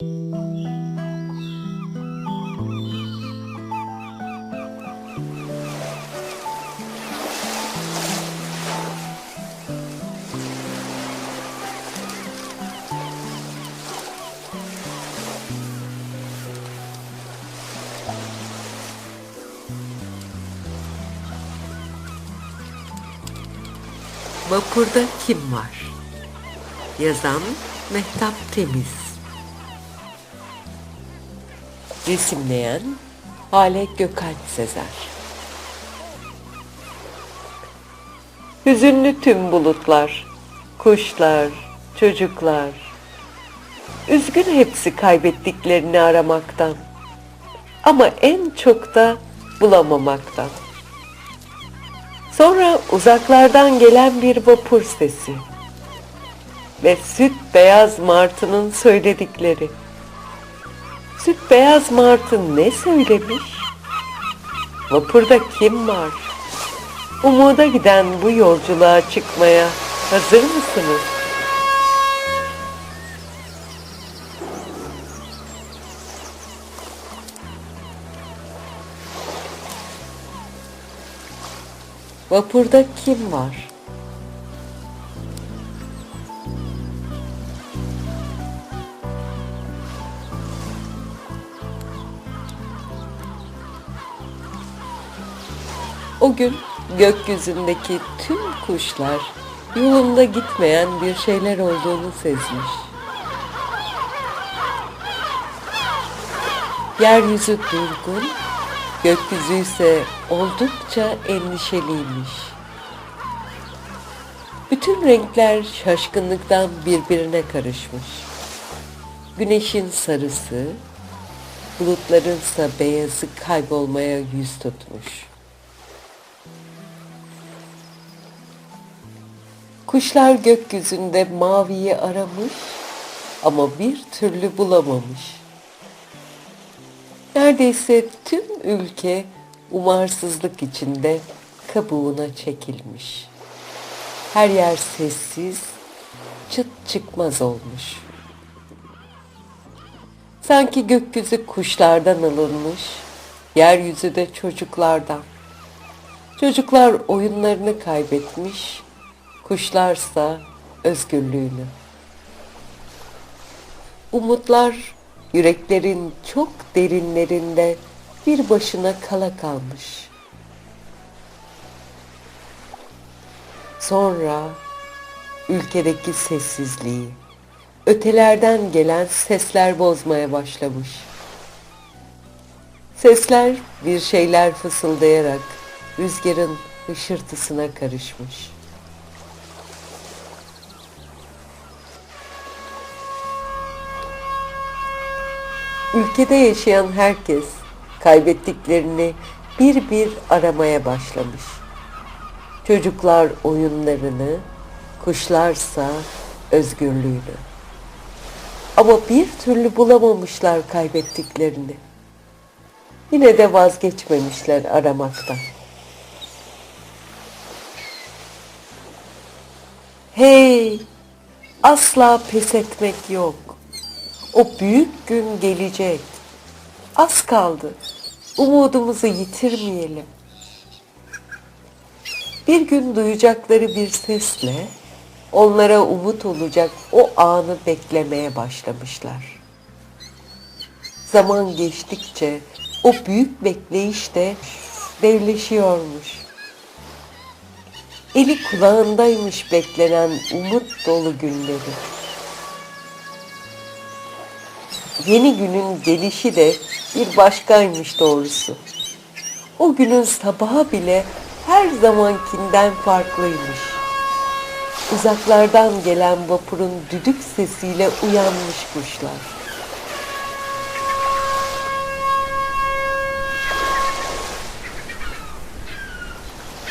Vapurda kim var? Yazan Mehtap Temiz Resimleyen Hale Gökalp Sezer Hüzünlü tüm bulutlar, kuşlar, çocuklar. Üzgün hepsi kaybettiklerini aramaktan. Ama en çok da bulamamaktan. Sonra uzaklardan gelen bir vapur sesi ve süt beyaz martının söyledikleri. Süt beyaz martı ne söylemiş? Vapurda kim var? Umuda giden bu yolculuğa çıkmaya hazır mısınız? Vapurda kim var? O gün gökyüzündeki tüm kuşlar yolunda gitmeyen bir şeyler olduğunu sezmiş. Yeryüzü durgun, gökyüzü ise oldukça endişeliymiş. Bütün renkler şaşkınlıktan birbirine karışmış. Güneşin sarısı, bulutların ise beyazı kaybolmaya yüz tutmuş. Kuşlar gökyüzünde maviyi aramış ama bir türlü bulamamış. Neredeyse tüm ülke umarsızlık içinde kabuğuna çekilmiş. Her yer sessiz, çıt çıkmaz olmuş. Sanki gökyüzü kuşlardan alınmış, yeryüzü de çocuklardan. Çocuklar oyunlarını kaybetmiş, kuşlarsa özgürlüğünü. Umutlar yüreklerin çok derinlerinde bir başına kala kalmış. Sonra ülkedeki sessizliği, ötelerden gelen sesler bozmaya başlamış. Sesler bir şeyler fısıldayarak rüzgarın hışırtısına karışmış. Ülkede yaşayan herkes kaybettiklerini bir bir aramaya başlamış. Çocuklar oyunlarını, kuşlarsa özgürlüğünü. Ama bir türlü bulamamışlar kaybettiklerini. Yine de vazgeçmemişler aramaktan. Hey! Asla pes etmek yok. O büyük gün gelecek. Az kaldı. Umudumuzu yitirmeyelim. Bir gün duyacakları bir sesle onlara umut olacak o anı beklemeye başlamışlar. Zaman geçtikçe o büyük bekleyiş de devleşiyormuş. Eli kulağındaymış beklenen umut dolu günleri. Yeni günün gelişi de bir başkaymış doğrusu. O günün sabahı bile her zamankinden farklıymış. Uzaklardan gelen vapurun düdük sesiyle uyanmış kuşlar.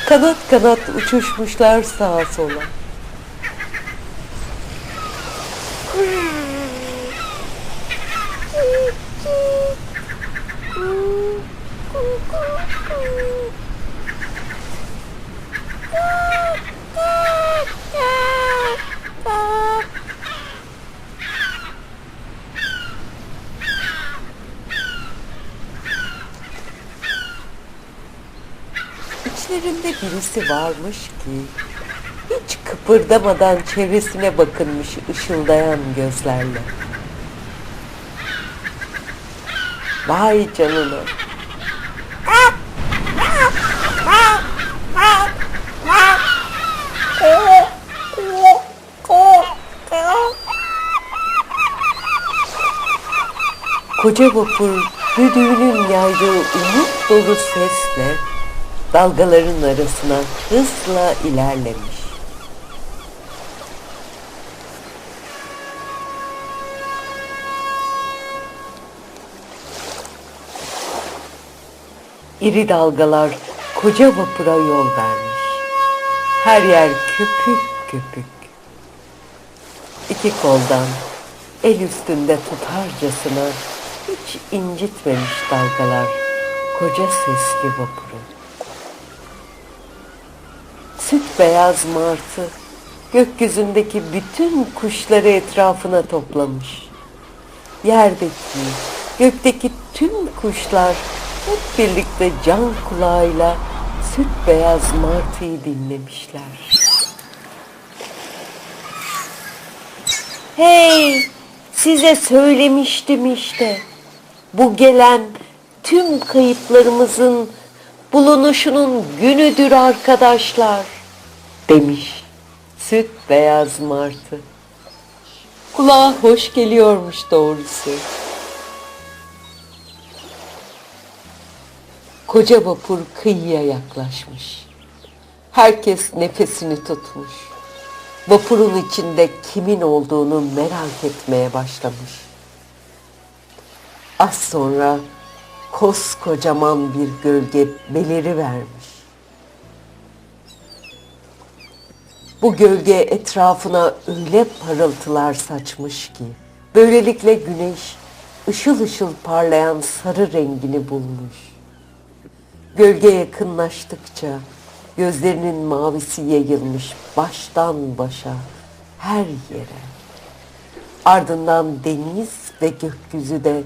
Kanat kanat uçuşmuşlar sağa sola. Birisi varmış ki hiç kıpırdamadan çevresine bakınmış ışıldayan gözlerle. Vay canına. Koca vapur düdüğünün yaydığı umut dolu sesle dalgaların arasına hızla ilerlemiş. İri dalgalar koca vapura yol vermiş. Her yer köpük köpük. İki koldan el üstünde tutarcasına hiç incitmemiş dalgalar koca sesli vapuru. Süt beyaz martı gökyüzündeki bütün kuşları etrafına toplamış. Yerdeki, gökteki tüm kuşlar hep birlikte can kulağıyla süt beyaz martıyı dinlemişler. Hey, size söylemiştim işte. Bu gelen tüm kayıplarımızın bulunuşunun günüdür arkadaşlar demiş süt beyaz martı. Kulağa hoş geliyormuş doğrusu. Koca vapur kıyıya yaklaşmış. Herkes nefesini tutmuş. Vapurun içinde kimin olduğunu merak etmeye başlamış. Az sonra koskocaman bir gölge beliri vermiş. Bu gölge etrafına öyle parıltılar saçmış ki böylelikle güneş ışıl ışıl parlayan sarı rengini bulmuş. Gölge yakınlaştıkça gözlerinin mavisi yayılmış baştan başa her yere. Ardından deniz ve gökyüzü de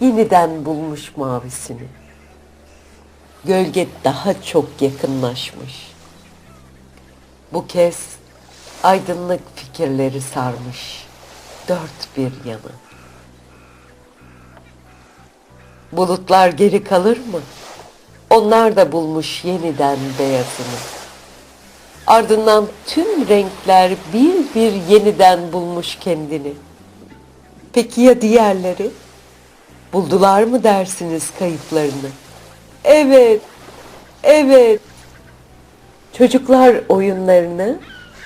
yeniden bulmuş mavisini. Gölge daha çok yakınlaşmış. Bu kez aydınlık fikirleri sarmış dört bir yanı. Bulutlar geri kalır mı? Onlar da bulmuş yeniden beyazını. Ardından tüm renkler bir bir yeniden bulmuş kendini. Peki ya diğerleri? Buldular mı dersiniz kayıplarını? Evet, evet. Çocuklar oyunlarını,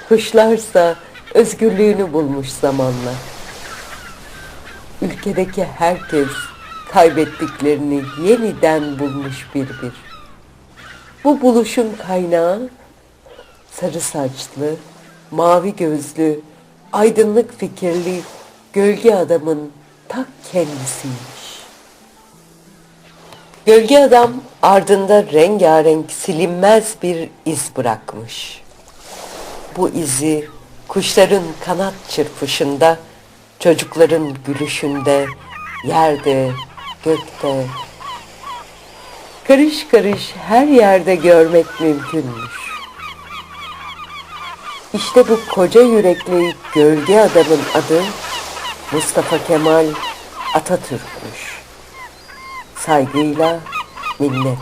kuşlarsa özgürlüğünü bulmuş zamanla. Ülkedeki herkes kaybettiklerini yeniden bulmuş bir bir. Bu buluşun kaynağı sarı saçlı, mavi gözlü, aydınlık fikirli gölge adamın ta kendisiymiş. Gölge adam ardında rengarenk silinmez bir iz bırakmış. Bu izi kuşların kanat çırpışında, çocukların gülüşünde, yerde, gökte, karış karış her yerde görmek mümkünmüş. İşte bu koca yürekli gölge adamın adı Mustafa Kemal Atatürk'müş. Saygıyla minnet.